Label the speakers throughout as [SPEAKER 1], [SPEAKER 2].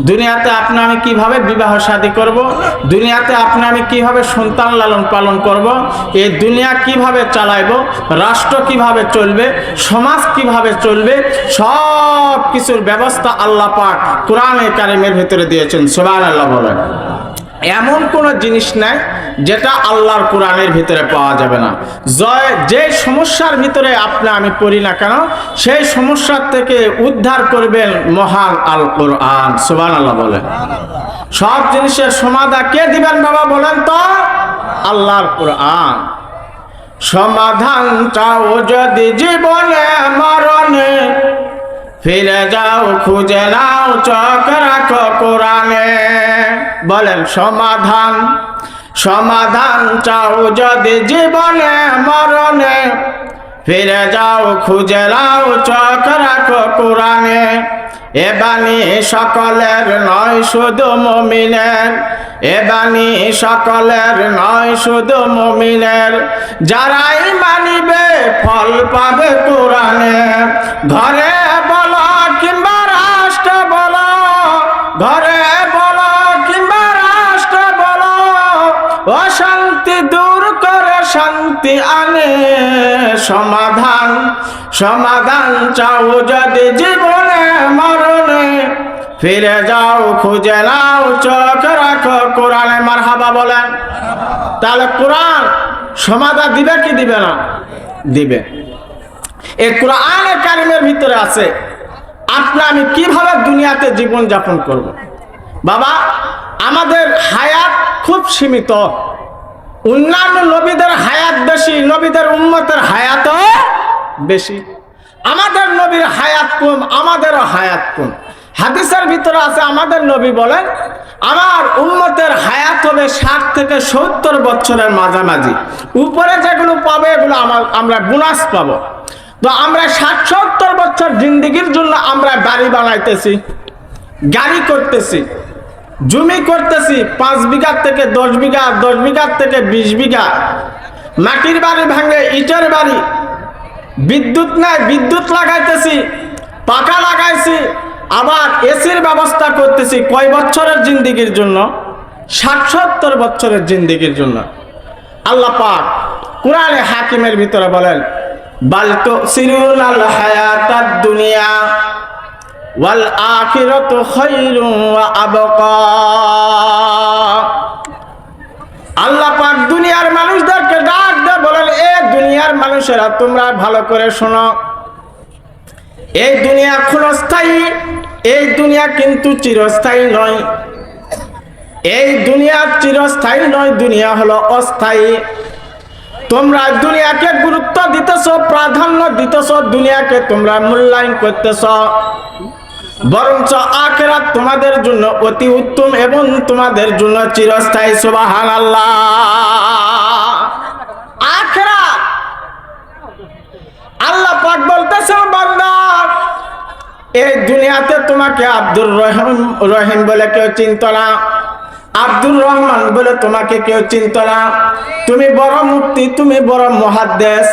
[SPEAKER 1] দুনিয়াতে আপনি আমি কীভাবে বিবাহ শাদী করব? দুনিয়াতে আপনি আমি কীভাবে সন্তান লালন পালন করব? এই দুনিয়া কীভাবে চালাইব? রাষ্ট্র কীভাবে চলবে? সমাজ কীভাবে চলবে? সব কিছুর ব্যবস্থা আল্লাহ পাক কোরআনে কারিমের ভিতরে দিয়েছেন। সোবান আল্লাহ বলেন। এমন কোনো জিনিস নাই যেটা আল্লাহর কোরআনের ভিতরে পাওয়া যাবে না। জয়, যে সমস্যার ভিতরে আপনি, আমি পড়ি না কেন, সেই সমস্যার থেকে উদ্ধার করবেন মহান আল কোরআন সুবান আল্লাহ বলেন সব জিনিসের সমাধা কে দিবেন বাবা বলেন তো? আল্লাহর কোরআন। সমাধান চাও যদি জীবনে মরণে ফিরে যাও, খুঁজে নাও, চোখ রাখো কোরআনে। বলেন, সমাধান সমাধান চাও যদি জীবনে, মরণে। ফিরে যাও, খুঁজে নাও, চোখ রাখো কোরআনে। এ সকলের নয়, শুধু মমিনের। এ সকলের নয়, শুধু মমিনের। যারাই মানিবে, ফল পাবে কোরআনে। ঘরে ঘরে বলো কিংবা রাষ্ট্র বলো, অশান্তি দূর করে শান্তি আনে। সমাধান সমাধান চাও যদি জীবনে মরণে। ফিরে যাও, খুঁজে নাও, চোখ রাখো, কোরআনে মারহাবা বলেন। তাহলে কোরআন সমাধান দিবে কি দিবে না? দিবে। এই কোরআনের কারিমের ভিতরে আছে আপনি আমি কীভাবে দুনিয়াতে জীবন যাপন করব। বাবা, আমাদের হায়াত খুব সীমিত। অন্যান্য নবীদের হায়াত বেশি, নবীদের উন্মতের হায়াতও বেশি। আমাদের নবীর হায়াত কম, আমাদেরও হায়াত কম। হাদিসের ভিতরে আছে, আমাদের নবী বলেন, আমার উন্মতের হায়াত হবে ষাট থেকে সত্তর বছরের মাঝামাঝি। উপরে যেগুলো পাবে এগুলো আমার আমরা বোনাস পাবো। তো আমরা ষাট সত্তর বছর জিন্দিগির জন্য আমরা বাড়ি বানাইতেছি, গাড়ি করতেছি, জমি করতেছি, পাঁচ বিঘার থেকে দশ বিঘা, দশ বিঘার থেকে বিশ বিঘা, মাটির বাড়ি ভাঙে, ইটের বাড়ি, বিদ্যুৎ নাই, বিদ্যুৎ লাগাইতেছি, পাকা লাগাইছি, আবার এসির ব্যবস্থা করতেছি কয় বছরের জিন্দিগির জন্য? ষাট সত্তর বছরের জিন্দিগির জন্য। আল্লাহ পাক কোরআনে হাকিমের ভিতরে বলেন বালতো সিরুল আল হায়াতাদ দুনিয়া ওয়াল আখিরাতু খায়রুম আবকা। আল্লাহ দুনিয়ার মানুষদেরকে ডাক দিয়ে বলেন, এ দুনিয়ার মানুষেরা, তোমরা ভালো করে শোনো। এই দুনিয়া ক্ষণস্থায়ী, এই দুনিয়া কিন্তু চিরস্থায়ী নয়। এই দুনিয়া চিরস্থায়ী নয়, দুনিয়া হলো অস্থায়ী। তোমরা দুনিয়াকে গুরুত্ব দিতেছ, প্রাধান্য দিতেছ, দুনিয়াকে তোমরা মূল্যায়ন করতেছ। বরঞ্চ আখেরাত তোমাদের জন্য অতি উত্তম এবং তোমাদের জন্য চিরস্থায়ী সুবাহান আল্লাহ আখেরাত। আল্লাহ পাক বলতেছে বান্দা, এই দুনিয়াতে তোমাকে আব্দুর রহিম রহিম বলে কেউ চিনত না। আব্দুর রহমান বলে তোমাকে কেউ চিনত না। তুমি বড় মুক্তি তুমি বড় মহাদ্দেশ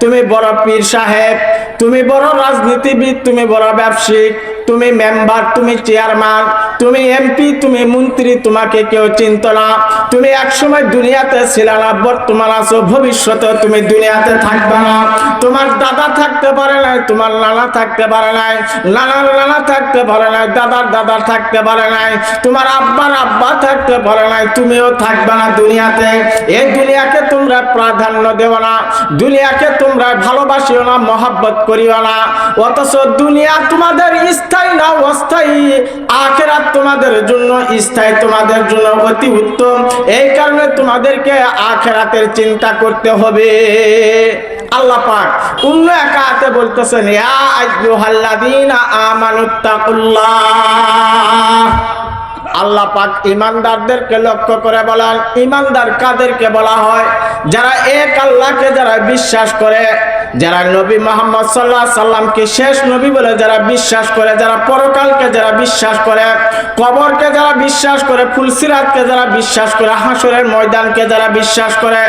[SPEAKER 1] তুমি বড় পীর সাহেব, তুমি বড় রাজনীতিবিদ, তুমি বড় ব্যবসায়িক তুমি মেম্বার, তুমি চেয়ারম্যান তুমি এমপি তুমি মন্ত্রী, তোমাকে কেউ চিনত না। তুমি একসময় দুনিয়াতে ছিলে না, বর্তমান আছো ভবিষ্যতে তুমি দুনিয়াতে থাকবে না। তোমার দাদা থাকতে পারে নাই, তোমার নানা থাকতে পারে নাই, নানার নানা থাকতে পারে নাই, দাদার দাদার থাকতে পারে নাই, তোমার আব্বার আব্বা থাকতে পারে নাই, তুমিও থাকবে না দুনিয়াতে। এই দুনিয়াকে তোমরা প্রাধান্য দেও না, দুনিয়াকে তোমরা ভালোবাসিও না, মহাব্বত করিও না। অথচ দুনিয়া তোমাদের স্থায়ী না, অস্থায়ী। আখেরাত তোমাদের জন্য, স্থায়ী তোমাদের জন্য অতি উত্তম। এই কারণে তোমাদেরকে আখেরাতের চিন্তা করতে হবে। আল্লাহ পাক অন্য আল্লাহ পাক লক্ষ্য করে কাদেরকে বলা হয়? যারা এক আল্লাহকে যারা বিশ্বাস করে যারা নবী মোহাম্মদ সাল্লাহ সাল্লামকে শেষ নবী বলে যারা বিশ্বাস করে, যারা পরকালকে যারা বিশ্বাস করে, কবরকে যারা বিশ্বাস করে, ফুলসিরাতকে যারা বিশ্বাস করে হাসরের ময়দানকে যারা বিশ্বাস করে,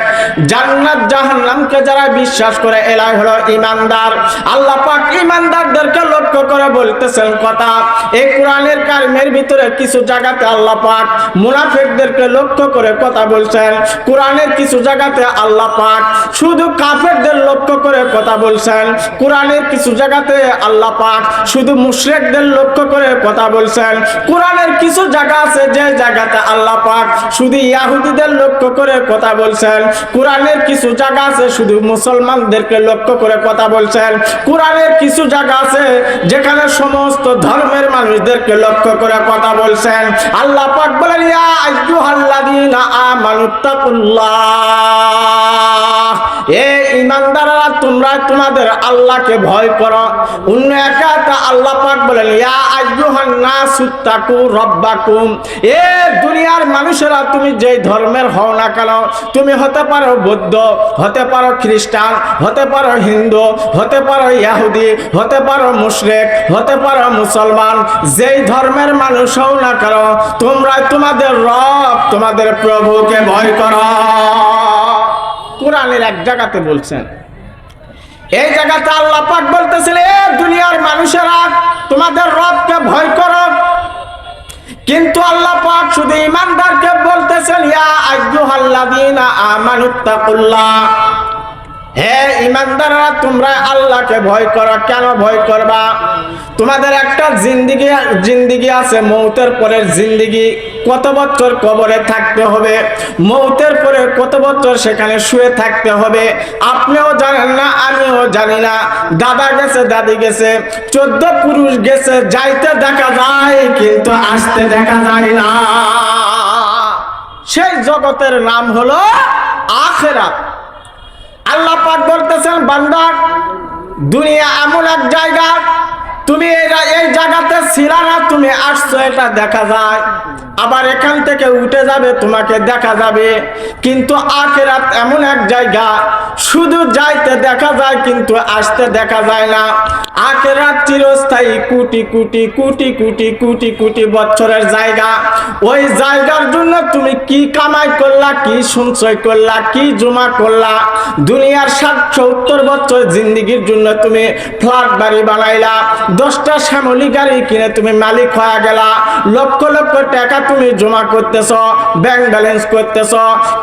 [SPEAKER 1] জান্নাত জাহান্নামকে যারা বিশ্বাস করে এলাই হলো ইমানদার আল্লাহ পাক ইমানদারদেরকে লক্ষ্য করে বলতেছেন কথা এই কোরআনের কারিমের ভিতরে কিছু জায়গাতে আল্লাহ পাক মুনাফিকদেরকে লক্ষ্য করে কথা বলছেন, কোরআনের কিছু জায়গাতে আল্লাহ পাক শুধু কাফেরদের লক্ষ্য করে কথা বলছেন। কোরআনের কিছু জায়গাতে আল্লাহ পাক শুধু মুশরিকদের লক্ষ্য করে কথা বলছেন। কোরআনের কিছু জায়গা আছে যে জায়গাতে আল্লাহ পাক শুধু ইয়াহুদিদের লক্ষ্য করে কথা বলছেন। কোরআনের কিছু জায়গা আছে শুধু মুসলমানদেরকে লক্ষ্য করে কথা বলছেন। কোরআনের কিছু জায়গা আছে যেখানে সমস্ত ধর্মের মানুষদেরকে লক্ষ্য করে কথা বলছেন। আল্লাহ পাক বলেন, ইয়া আইয়ুহাল্লাযীনা আমানুত্তাকুল্লাহ এ ইমানদাররা, তোমরা তোমাদের আল্লাহকে ভয় করো। অন্য একা একটা আল্লাহ পাক বলেন, ইয়া আইয়ুহান নাসুত্তাকু রব্বাকুম। এ দুনিয়ার মানুষেরা, তুমি যে ধর্মের হও না কেন, তুমি হতে পারো বৌদ্ধ, হতে পারো খ্রিস্টান, হতে পারো হিন্দু, হতে পারো ইয়াহুদি, হতে পারো মুশরিক, হতে পারো মুসলমান, যেই ধর্মের মানুষ হও না কেন, তোমরা তোমাদের রব, তোমাদের প্রভুকে ভয় করো। কোরআনের এক জায়গাতে বলছেন এই জায়গাতে আল্লাহ পাক বলতেছিল, এ দুনিয়ার মানুষেরা, তোমাদের রবকে ভয় করো। কিন্তু আল্লাহ পাক শুধু ইমানদারকে বলতেছেন, ইয়া আইয়ুহাল্লাযীনা আমানুত্তাকুল্লাহ হে ইমানদাররা, তোমরা আল্লাহকে ভয় করো, কেন ভয় করবা? তোমাদের একটা জিন্দিগি জিন্দিগি আছে, মৌতের পরের জিন্দিগি। কত বছর কবরে থাকতে হবে? মৌতের পরে কত বছর সেখানে শুয়ে থাকতে হবে? আপনিও জানেন না, আমিও জানি না। দাদা গেছে, দাদি গেছে, চোদ্দ পুরুষ গেছে, যাইতে দেখা যায়, কিন্তু আসতে দেখা যায় না। সেই জগতের নাম হলো আখেরাত। আল্লাহ পাক বলতেছেন বান্দা দুনিয়া এমন এক জায়গা তুমি এই জায়গাতে ছিলা না, তুমি আসছো, এটা দেখা যায়। আবার এখান থেকে উঠে যাবে, তোমাকে দেখা যাবে। কিন্তু আখেরাত এমন এক জায়গা, শুধু যাইতে দেখা যায়, কিন্তু আসতে দেখা যায় না। আখেরাত চিরস্থায়ী, কোটি কোটি কোটি কোটি কোটি কোটি বছরের জায়গা। ওই জায়গার জন্য তুমি কি কামাই করলা, কি সঞ্চয় করলা, কি জমা করলা? দুনিয়ার ষাট সত্তর বছর জিন্দিগির জন্য তুমি ফ্ল্যাট বাড়ি বানাইলা। দশটা শ্যামলি গাড়ি কিনে তুমি মালিক হয়ে গেলা। লক্ষ লক্ষ টাকা তুমি জমা করতেছ ব্যাংক ব্যালেন্স করতেছ।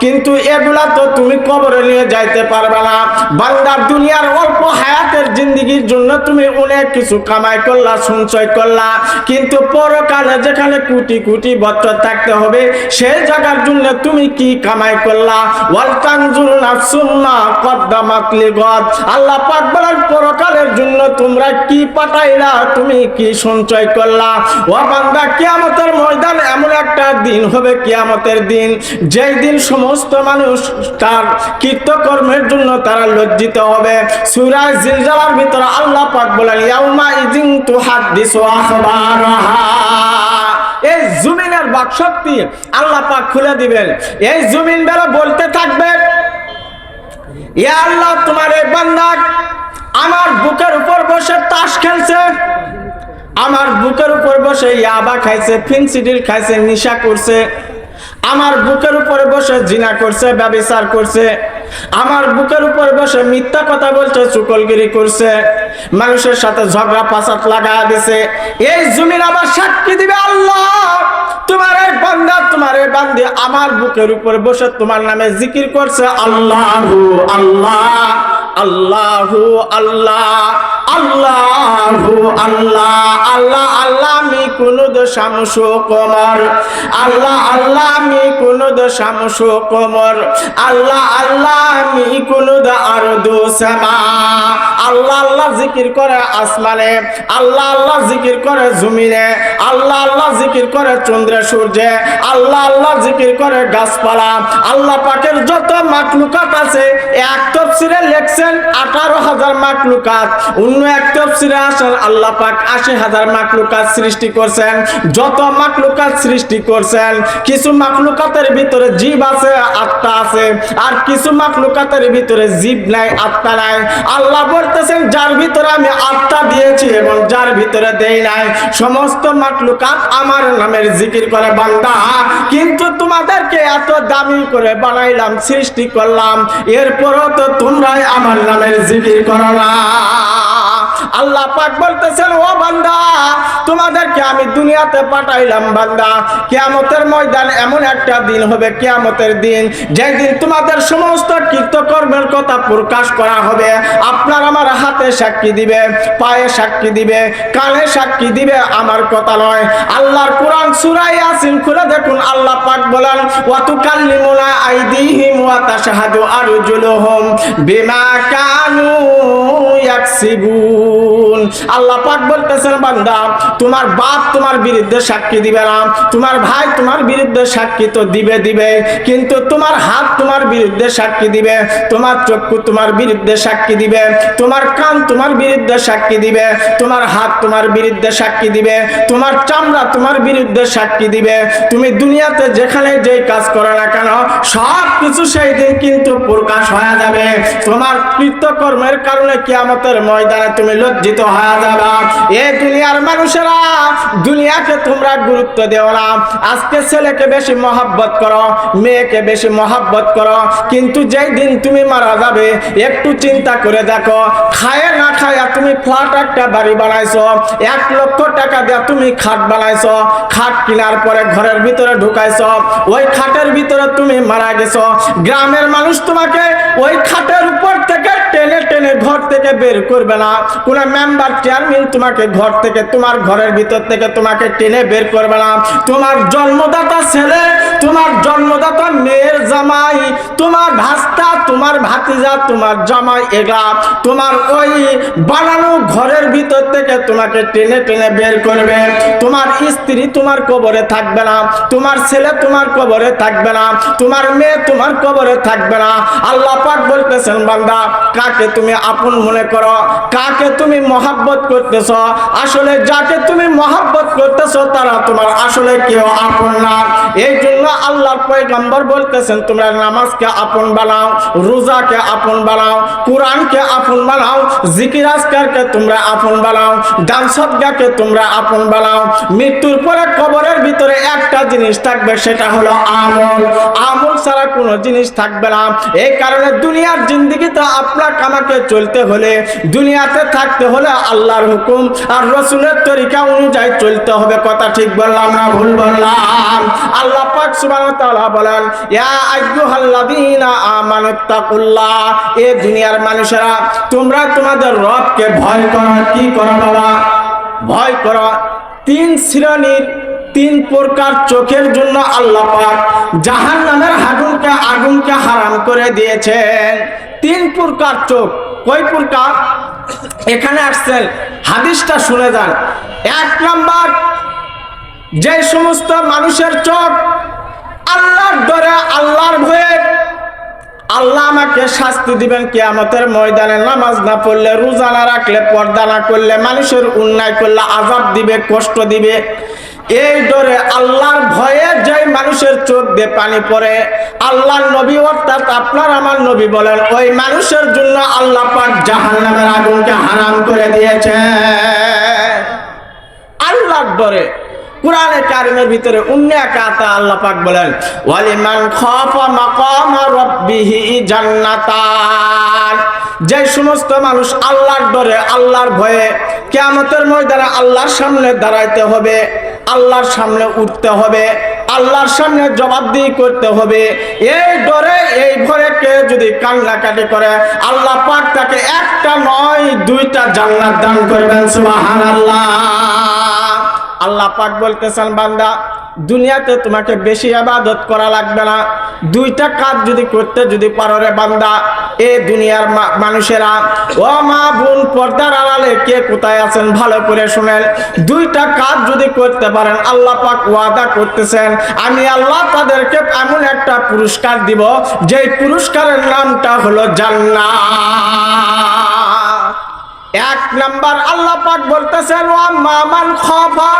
[SPEAKER 1] কিন্তু এগুলা তো তুমি কবরে নিয়ে যাইতে পারবে না। বান্দার দুনিয়ার অল্প হায়াতের জিন্দিগির জন্য তুমি অনেক কিছু কামাই করলা, সঞ্চয় করলা। কিন্তু পরকালে যেখানে কোটি কোটি বছর থাকতে হবে, সেই জায়গার জন্য তুমি কি কামাই করলা? ওয়ালতানজুরুন আসুম্মা কদ্দামাত লিগদ। আল্লাহ পাক বলেন, পরকালের জন্য তোমরা কি পাঠাইলা? তুমি কি সঞ্চয় করলা? ও বান্দা, কিয়ামতের ময়দান এমন একটা দিন হবে, কিয়ামতের দিন। যেই দিন সমস্ত মানুষ তার কৃতকর্মের জন্য তারা লজ্জিত হবে। সূরা জিলজালার ভিতরে আল্লাহ পাক বলেন, ইয়াউমা ইজিন তুহাদ্দিসু আখবারাহা। এই জমিনের বাকশক্তি আল্লাহ পাক খুলে দিবেন। এই জমিন বেলা বলতে থাকবে, ইয়া আল্লাহ, তোমার এই বান্দা আমার বুকের উপর বসে তাস খেলছে। আমার বুকের উপর বসে ইয়াবা খাইছে, ফিনসিডিল খাইছে, নিশা করছে। আমার বুকের উপরে বসে জিনা করছে, ব্যবিচার করছে। আমার বুকের উপর বসে মিথ্যা কথা বলছে, চুকলগিরি করছে। মানুষের সাথে ঝগড়া পাসাত লাগা দিছে। এই জমিন আবার সাক্ষী দিবে আল্লাহ। তোমার এই বান্দা, তোমার এই বান্দি আমার বুকের উপর বসে তোমার নামে জিকির করছে, আল্লাহ আল্লাহ। আল্লাহু আল্লাহ আল্লাহু আল্লাহ আল্লাহ আল্লাহ আমি কোন দশামশো কমর আল্লাহ আল্লাহ আমি কোন দশামশো কমর আল্লাহ আল্লাহ আমি কোন আর দোসামা আল্লাহ আল্লাহ জিকির করে আসমানে, আল্লাহ আল্লাহ জিকির করে জমিনে, আল্লাহ আল্লাহ জিকির করে চন্দ্রে সূর্যে, আল্লাহ আল্লাহ জিকির করে গাছপালা। আল্লাহ পাকের যত মাকলুকাত আছে, এক তফসিরে লেখছে দেখছেন আঠারো হাজার মাকলুকাত। অন্য এক তফসিরে আসেন, আল্লাহ পাক আশি হাজার মাকলুকাত সৃষ্টি করছেন। যত মাকলুকাত সৃষ্টি করছেন, কিছু মাকলুকাতের ভিতরে জীব আছে, আত্মা আছে, আর কিছু মাকলুকাতের ভিতরে জীব নাই, আত্মা নাই। আল্লাহ বলতেছেন, যার ভিতরে আমি আত্মা দিয়েছি এবং যার ভিতরে দেই নাই, সমস্ত মাকলুকাত আমার নামের জিকির করে বান্দা। কিন্তু তোমাদেরকে এত দামি করে বানাইলাম, সৃষ্টি করলাম, এরপরও তো তোমরাই আমার নামের জিকির করো না। আল্লাহ পাক বলতেছেন, ও বান্দা, তোমাদেরকে আমি দুনিয়াতে পাঠাইলাম বান্দা। কিয়ামতের ময়দান এমন একটা দিন হবে, কিয়ামতের দিন যেই দিন তোমাদের সমস্ত কৃতকর্মের কথা প্রকাশ করা হবে। আপনার আমার হাতে সাক্ষী দিবে, পায়ে সাক্ষী দিবে, কানে সাক্ষী দিবে আমার কথা নয়। আল্লাহর কোরআন সূরা ইয়াসিন খুলে দেখুন, আল্লাহ পাক বলেন, ওয়াতুকাল্লিমুনা আইদিহিম ওয়া তাশহাদু আরজুলুহুম বিমা কানু তোমার সাক্ষী দিবে না। তোমার ভাই তোমার বিরুদ্ধে সাক্ষী তো দিবে দিবে। কিন্তু তোমার হাত তোমার বিরুদ্ধে সাক্ষী দিবে। তোমার চক্ষু তোমার বিরুদ্ধে সাক্ষী দিবে। তোমার কান তোমার বিরুদ্ধে সাক্ষী দিবে। তোমার হাত তোমার বিরুদ্ধে সাক্ষী দিবে। তোমার চামড়া তোমার বিরুদ্ধে সাক্ষী দিবে। তুমি দুনিয়াতে যেখানে যেই কাজ করো না কেন, সব কিছু সেই দিন কিন্তু প্রকাশ হয়ে যাবে। তোমার কৃতকর্মের কারণে কিয়ামতের ময়দানে তুমি লজ্জিত হয়ে যাবে। এ দুনিয়ার মানুষেরা, দুনিয়াকে তোমরা গুরুত্ব দেও না। আজকে ছেলেকে বেশি মহাব্বত করো, মেয়েকে বেশি মহাব্বত করো, কিন্তু যেই দিন তুমি মারা যাবে, একটু চিন্তা করে দেখো, খায় না খায়া তুমি ফ্ল্যাট একটা বাড়ি বানাইছো, এক লক্ষ টাকা দিয়ে তুমি খাট বানাইছো, খাট কেনার পরে ঘরের ভিতরে ঢুকাইছো, ওই খাটের ভিতরে তুমি মারা গেছো। গ্রামের মানুষ তোমাকে ওই খাটের উপর থেকে টেনে টেনে ঘর থেকে বের করবে না। কোন মেম্বার চেয়ারম্যান তোমাকে ঘর থেকে, তোমার ঘরের ভিতর থেকে তোমাকে টেনে বের করবে না। তোমার জন্মদাতা ছেলে, তোমার জন্মদাতা মেয়ের জামাই, তোমার ভাস্তা, তোমার ভাতিজা, তোমার জামাই এগা তোমার ওই বানানো ঘরের ভিতর থেকে তোমাকে টেনে টেনে বের করবে। তোমার স্ত্রী তোমার কবরে থাকবে না। তোমার ছেলে তোমার কবরে থাকবে না। তোমার মেয়ে তোমার কবরে থাকবে না। আল্লাহ পাক বলতেছেন, বান্দা কাকে তুমি আপন মনে করো, কাকে তুমি মহাব্বত করতেছ, আসলে যাকে তুমি মহাব্বত করতেছ, তারা তোমার আসলে কেউ আপন না। এই জন্য আল্লাহর পয়গম্বর বলতেছেন, তোমরা নামাজকে আপন বানাও, রোজাকে আপন বানাও, কোরআনকে আপন বানাও জিকির আজকারকে তোমরা আপন বানাও সদগাকে তোমরা আপন বানাও। মৃত্যুর পরে কবরের ভিতরে একটা জিনিস থাকবে, সেটা হলো আমল। আমল ছাড়া কোনো জিনিস থাকবে না। এই কারণে দুনিয়ার জিন্দিগিতে আপনার কামাকে চলতে হলে, দুনিয়াতে থাকতে হলে আল্লাহর হুকুম আর রসুলের তরিকা অনুযায়ী চলতে হবে। কথা ঠিক বললাম না, ভুল বললাম? আল্লাহ পাক সুবহানাহু তাআলা বলেন, ইয়া আইয়ুহাল্লাযীনা আমানুত্তাকুল্লাহ এ দুনিয়ার মানুষেরা, তোমরা তোমাদের রবকে ভয় করো, কি করো বাবা? ভয় করো। তিন শ্রেণির তিন প্রকার চোখের জন্য আল্লাহ পাক জাহান নামের আগুনকে আগুনকে হারাম করে দিয়েছেন। তিন প্রকার চোখ। কয় প্রকার? এখানে আসছেন, হাদিসটা শুনে যান। এক নাম্বার, যে সমস্ত মানুষের চোখ আল্লাহর ডরে আল্লাহর ভয়ে, আল্লাহ আমাকে শাস্তি দিবেন কিয়ামতের ময়দানে। নামাজ না পড়লে, রোজা না রাখলে, পর্দা না করলে, মানুষের উন্নয় করলে আজাব দিবে, কষ্ট দিবে। এই ডরে আল্লাহর ভয়ে যে মানুষের চোখ দিয়ে পানি পড়ে, আল্লাহর নবী অর্থাৎ আপনার আমার নবী বলেন, ওই মানুষের জন্য আল্লাহ পাক জাহান্নামের আগুনকে হারাম করে দিয়েছে। আল্লাহর ডরে, কোরআনে কারিমের ভিতরে অন্য একাতা আল্লাহ পাক বলেন, ওয়ালিমান খাফা মাকামা রাব্বিহি জান্নাতান। যে সমস্ত মানুষ আল্লাহর ডরে, আল্লাহর ভয়ে কিয়ামতের ময়দানে আল্লাহর সামনে দাঁড়াইতে হবে আল্লাহর সামনে উঠতে হবে, আল্লাহর সামনে জবাবদিহি করতে হবে। এই ডরে, এই ভরে কে যদি কান্নাকাটি করে, আল্লাহ পাক তাকে একটা নয়, দুইটা জান্নাত দান করবেন, সুবহানাল্লাহ। আল্লাহ পাক বলতেছেন, বান্দা দুনিয়াতে তোমাকে বেশি আবাদত করা লাগবে না। দুইটা কাজ যদি করতে যদি পারো রে বান্দা, এ দুনিয়ার মানুষেরা। ও মা বোন, পর্দার আড়ালে কে কোথায় আছেন ভালো করে শুনেন। দুইটা কাজ যদি করতে পারেন, আল্লাহ পাক ওয়াদা করতেছেন, আমি আল্লাহ তাদেরকে এমন একটা পুরস্কার দিব, যেই পুরস্কারের নামটা হলো জান্নাত। এক নাম্বার আল্লাহ পাক বলতেছেন, ওয়া মামান খাফা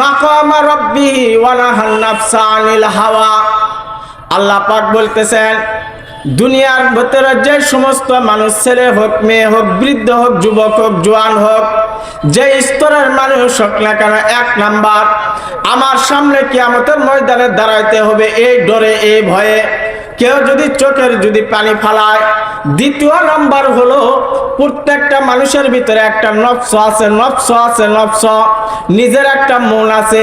[SPEAKER 1] মাকামা রাব্বিহি ওয়া নাহান নাফসা আনিল হাওয়া। আল্লাহ পাক বলতেছেন, দুনিয়ার ভিতরে যে সমস্ত মানুষ, ছেলে হোক, মেয়ে হোক, বৃদ্ধ হোক, যুবক হোক, জোয়ান হোক, যে স্তরের মানুষ হোক না কেন, এক নাম্বার, আমার সামনে কিয়ামতের ময়দানে দাঁড়াইতে হবে এই ডরে, এই ভয়ে। কেউ যদি চোখের যদি পানি ফালায়, দ্বিতীয় নাম্বার হলো প্রত্যেকটা মানুষের ভিতরে একটা নফস আছে নফস আছে, নফস। নিজের একটা মন আছে।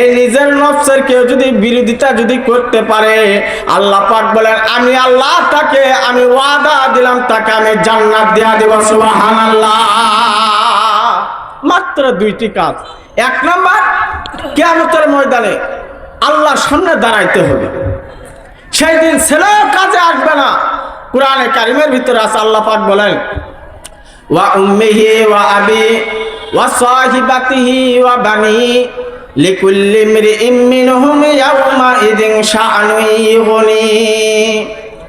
[SPEAKER 1] এই নিজের নফসের কেউ যদি বিরোধিতা যদি করতে পারে, আল্লাহ পাক বলেন, আমি আল্লাহ তাকে, আমি ওয়াদা দিলাম তাকে আমি জান্নাত দেয়া দেব, সুবহানাল্লাহ। মাত্র দুইটি কাজ। এক নাম্বার, কিয়ামতের ময়দানে আল্লাহ সামনে দাঁড়াইতে হবে। সেই দিন ছেলেও কাজে আসবে না। কোরআনে কারিমের ভিতরে আছে, আল্লাহ পাক বলেন ওয়া উম্মিহি ওয়া আবি ওয়া সাহিবাতিহি ওয়া বানি লিকুল্লি ইমরিইম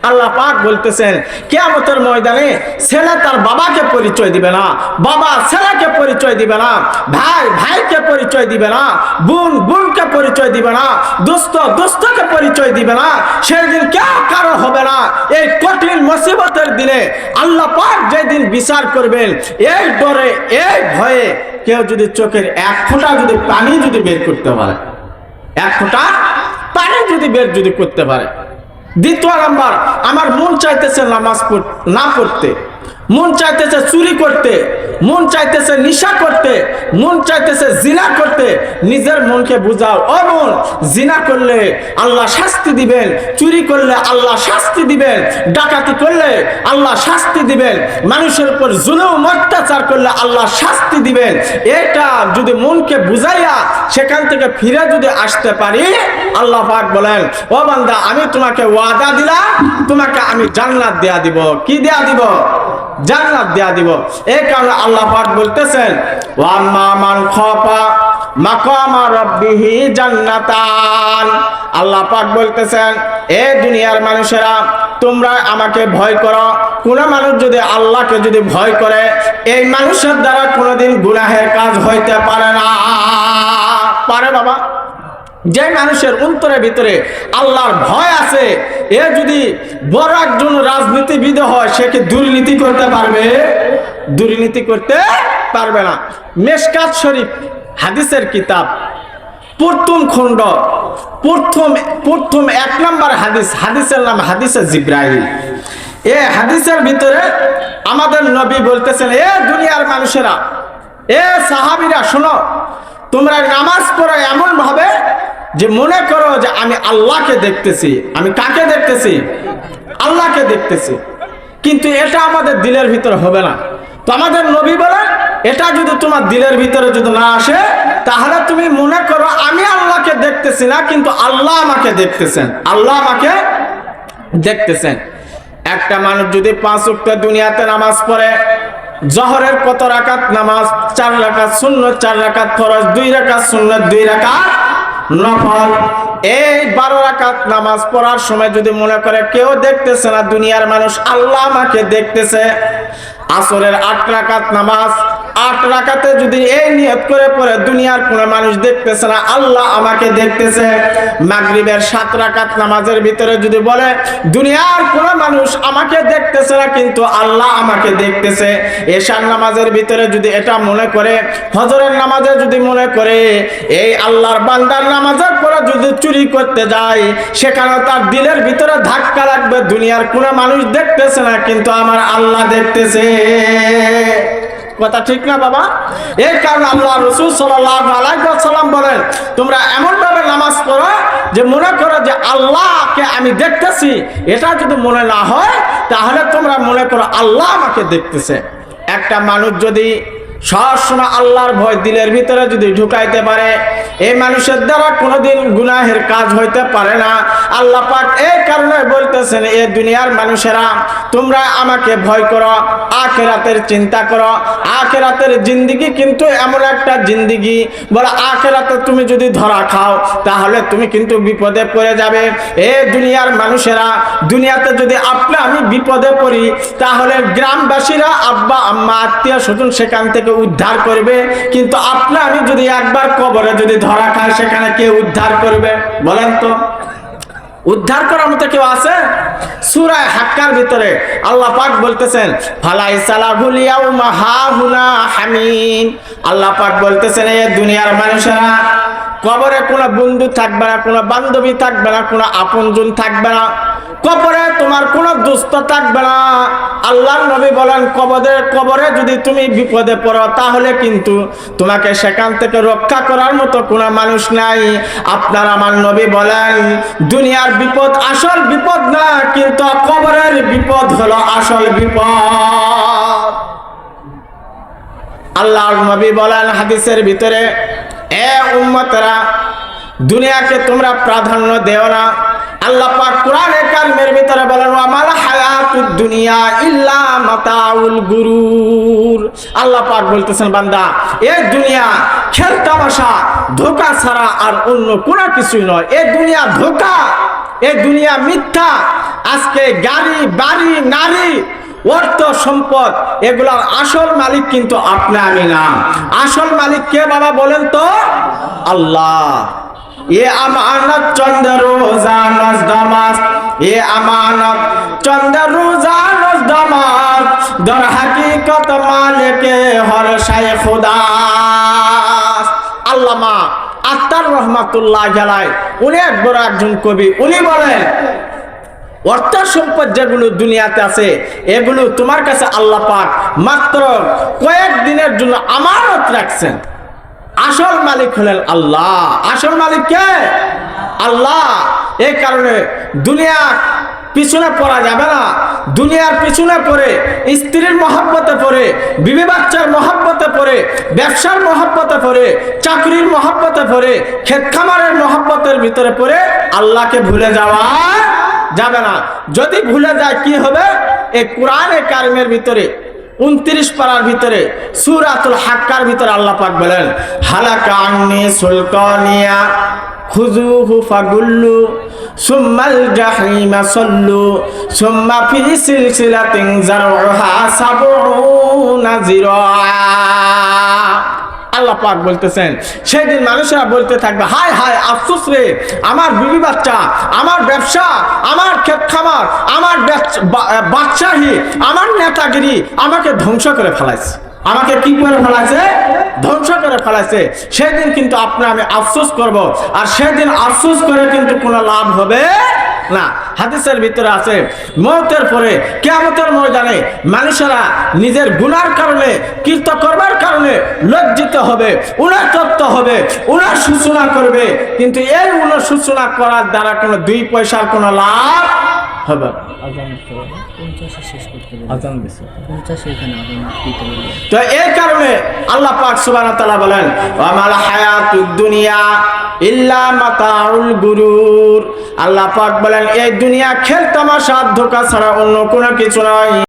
[SPEAKER 1] আল্লাহ পাক বলতেছেন, কিয়ামতের ময়দানে ছেলে তার বাবাকে পরিচয় দিবে না, বাবা ছেলেকে পরিচয় দিবে না, ভাই ভাইকে পরিচয় দিবে না, বোন বোনকে পরিচয় দিবে না দোস্ত দোস্তকে পরিচয় দিবে না সেই দিন কেউ কারও হবে না। এই কঠিন মুসিবতের দিনে আল্লাহ পাক যেদিন বিচার করবেন, এই ডরে, এই ভয়ে কেউ যদি চোখের এক ফোঁটা যদি পানি যদি বের করতে পারে, এক ফোঁটা পানি যদি বের যদি করতে পারে দ্বিতীয় নাম্বার আমার মন চাইতেছে নামাজ না পড়তে। মন চাইতেছে চুরি করতে, মন চাইতেছে নিশা করতে, মন চাইতেছে জিনা করতে, নিজের মনকে বুঝাও। ও মন, জিনা করলে আল্লাহ শাস্তি দিবেন, চুরি করলে আল্লাহ শাস্তি দিবেন, ডাকাতি করলে আল্লাহ শাস্তি দিবেন, মানুষের উপর জুলুম, অত্যাচার করলে আল্লাহ শাস্তি দিবেন। এটা যদি মনকে বুঝাইয়া সেখান থেকে ফিরে যদি আসতে পারি, আল্লাহ পাক বলেন, ও বান্দা, আমি তোমাকে ওয়াদা দিলাম, তোমাকে আমি জান্নাত দেয়া দিব। কি দেয়া দিব? জান্নাত দেয়া দিব। এই কারণে আল্লাহ পাক বলতেছেন, ওয়াম্মা মান খাফা মাকামা রাব্বিহি জান্নাতান। আল্লাহ পাক বলতেছেন, এ দুনিয়ার মানুষেরা, তোমরা আমাকে ভয় করো। কোন মানুষ যদি আল্লাহকে যদি ভয় করে, এই মানুষের দ্বারা কোনোদিন গুনাহের কাজ হইতে পারে না। পারে বাবা? যে মানুষের অন্তরের ভিতরে আল্লাহর ভয় আছে, এ যদি বড় একজন রাজনীতিবিদ হয়, সে কি দুর্নীতি করতে পারবে? দুর্নীতি করতে পারবে না। মেশকাত শরীফ, হাদিসের কিতাব, প্রথম খণ্ড, প্রথম প্রথম এক নম্বর হাদিস, হাদিসের নাম হাদিসে জিব্রাহিম এ হাদিসের ভিতরে আমাদের নবী বলতেছেন, এ দুনিয়ার মানুষেরা, এ সাহাবিরা, শোনো তোমরা নামাজ পড়ো এমন ভাবে যে মনে করো যে আমি আল্লাহকে দেখতেছি, আমি কাকে দেখতেছি? আল্লাহকে দেখতেছি। কিন্তু এটা আমাদের দিলের ভিতরে হবে না। তো আমাদের নবী বলেন এটা যদি তোমার দিলের ভিতরে যদি না আসে, তাহলে তুমি মনে করো আমি আল্লাহকে দেখতেছি না, কিন্তু আল্লাহ আমাকে দেখতেছেন। আল্লাহ আমাকে দেখতেছেন। একটা মানুষ যদি পাঁচ উক্ত দুনিয়াতে নামাজ পড়ে জহরের কত রাকাত নামাজ? চার রাকাত শূন্য চার রাকাত ফরজ, দুই রাকাত শূন্য দুই রাকাত নফল। এই বারো রাকাত নামাজ পড়ার সময় যদি মনে করে কেউ দেখতেছে না, দুনিয়ার মানুষ আল্লাহ আমাকে দেখতেছে, আসরের আট রাকাত নামাজ আট রাকাতে যদি এই নিয়ত করে পরে দুনিয়ার কোনো মানুষ দেখতেছে না, আল্লাহ আমাকে দেখতেছে। মাগরিবের সাত রাকাত নামাজের ভিতরে যদি বলে, দুনিয়ার কোনো মানুষ আমাকে দেখতেছে না, কিন্তু আল্লাহ আমাকে দেখতেছে। এশার নামাজের ভিতরে যদি এটা মনে করে, হজরের নামাজে যদি মনে করে, এই আল্লাহর বান্দার নামাজের পরে যদি চুরি করতে যায়, সেখানে তার দিলের ভিতরে ধাক্কা লাগবে, দুনিয়ার কোনো মানুষ দেখতেছে না, কিন্তু আমার আল্লাহ দেখতেছে। কথা ঠিক না বাবা? এই কারণে আল্লাহ রসুল সাল্লাম বলেন, তোমরা এমন ভাবে নামাজ পড়ো যে মনে করো যে আল্লাহকে আমি দেখতেছি। এটা যদি মনে না হয়, তাহলে তোমরা মনে করো আল্লাহ আমাকে দেখতেছে। একটা মানুষ যদি সবসময় আল্লাহর ভয় দিলের ভিতরে যদি ঢুকাইতে পারে, এই মানুষের দ্বারা কোনোদিন গুনাহের কাজ হইতে পারে না। আল্লাহ পাক এই কারণে বলতেছেন, এ দুনিয়ার মানুষেরা, তোমরা আমাকে ভয় করো, আখেরাতের চিন্তা করো। আখেরাতের জিন্দিগি কিন্তু এমন একটা জিন্দিগি। বলে, আখেরাতে তুমি যদি ধরা খাও, তাহলে তুমি কিন্তু বিপদে পড়ে যাবে। এ দুনিয়ার মানুষেরা, দুনিয়াতে যদি আপনি আমি বিপদে পড়ি, তাহলে গ্রামবাসীরা আব্বা, আম্মা, আত্মীয় স্বজন সেখান থেকে উদ্ধার করবে, কিন্তু আপনি আমি যদি একবার কবরে যদি ধরা খাই সেখানে কে উদ্ধার করবে? বলেন তো। উদ্ধার করার মতো কেউ আছে? সুরায় হাক্কার ভিতরে আল্লাহ পাক বলতেছেন ফালাই সালাহুল ইয়াউমা হাহুনা হামিম আল্লাহ পাক বলতেছেন এই দুনিয়ার মানুষেরা, কবরে কোনো বন্ধু থাকবে না, কোনো বান্ধবী থাকবে না, কোনো আপনজন থাকবে না। কবরে তোমার কোনো দুস্থ থাকবে না। আল্লাহ নবী বলেন, কবরে কবরে যদি তুমি বিপদে পড়ো, তাহলে কিন্তু তোমাকে সেখান থেকে রক্ষা করার মতো কোনো মানুষ নাই। আপনার আমার নবী বলেন, দুনিয়ার বিপদ আসল বিপদ না, কিন্তু কবরের বিপদ হলো আসল বিপদ। আল্লাহর নবী বলেন হাদিসের ভিতরে, এ উম্মতরা, দুনিয়াকে তোমরা প্রাধান্য দেও না। আল্লাহ পাক কোরআনে কারিমের ভিতরে বলেন আমাল হায়াতুদ দুনিয়া ইল্লা মাতাউল গুরুর। আল্লাহ পাক বলতেছেন, বান্দা এই দুনিয়া খেল তামাশা, ধোকা ছাড়া আর অন্য কোনো কিছুই নয়। এই দুনিয়া ধোকা এই দুনিয়া মিথ্যা। আজকে গাড়ি, বাড়ি, নারী, অর্থ সম্পদ, এগুলার আসল মালিক কিন্তু আপনি আমি না। আসল মালিক কে বাবা বলেন তো? আল্লাহ। এ আমানত চন্দ্র রোজা নজ দামাস এ আমানত চন্দ্র রোজা নজ দামাস দর হাকিকত মালিকে হর শাই খুদা। আল্লামা আত্মার রহমাতুল্লাহ জালায় উনি এক বড় একজন কবি, উনি বলেন, অর্থ সম্পদ যেগুলো দুনিয়াতে আছে, এগুলো তোমার কাছে আল্লাহ পাক মাত্র কয়েক দিনের জন্য আমানত রাখছেন। আসল মালিক হলেন আল্লাহ। আসল মালিক কে? আল্লাহ। এই কারণে দুনিয়া পিছনে পড়া যাবে না। দুনিয়ার পিছনে পড়ে, স্ত্রীর মহাব্বতে পড়ে, বিবি বাচ্চার মহাব্বতে পড়ে, ব্যবসার মহাব্বতে পড়ে, চাকরির মহাব্বতে পড়ে ক্ষেত খামারের মহাব্বতের ভিতরে পড়ে আল্লাহকে ভুলে যাওয়া যাবে না। যদি ভুলে যায় কি হবে? এই কোরআনে কারিমের ভিতরে উনত্রিশ পাড়ার ভিতরে, সুরাতুল হাক্কার ভিতরে আল্লাহ পাক বলেন, হালাকা আন্নি সুলতানিয়া খুজুহু ফাগুল্লু, সুম্মাল জাহিমা সল্লু, সুম্মা ফি সিলসিলাতিন জারউহা সাবউনা জিরা আল্লাহ পাক বলতেছেন। সেদিন মানুষেরা বলতে থাকবে, হায় হায়, আফসোস রে, আমার বিবি বাচ্চা, আমার ব্যবসা, আমার ক্ষেত খামার আমার বাদশাহী, আমার নেতাগিরি আমাকে ধ্বংস করে ফেলাইছে। আমাকে কি করে ফেলাইছে? ধ্বংস করে ফেলাইছে। সেদিন কিন্তু আপনি আমি আফসোস করব, আর সেদিন আফসোস করে কিন্তু কোনো লাভ হবে না, হাদিসের ভিতরে আছে, মতের পরে কেয়ামতের ময়দানে মানুষেরা নিজের গুনার কারণে, কীর্ত করবার কারণে লজ্জিত হবে উনার তত্ত্ব হবে, উনার সূচনা করবে। কিন্তু এই উনার সূচনা করার দ্বারা কোনো দুই পয়সার কোনো লাভ হবে। তো এই কারণে আল্লাহ পাক সুবান তালা বলেন আমার হায়াত দুনিয়া ইল্লা মাতাউল গুরুর। আল্লাহ পাক বলেন এই দুনিয়া খেল তামাশা ধোকা ছাড়া অন্য কোনো কিছু নয়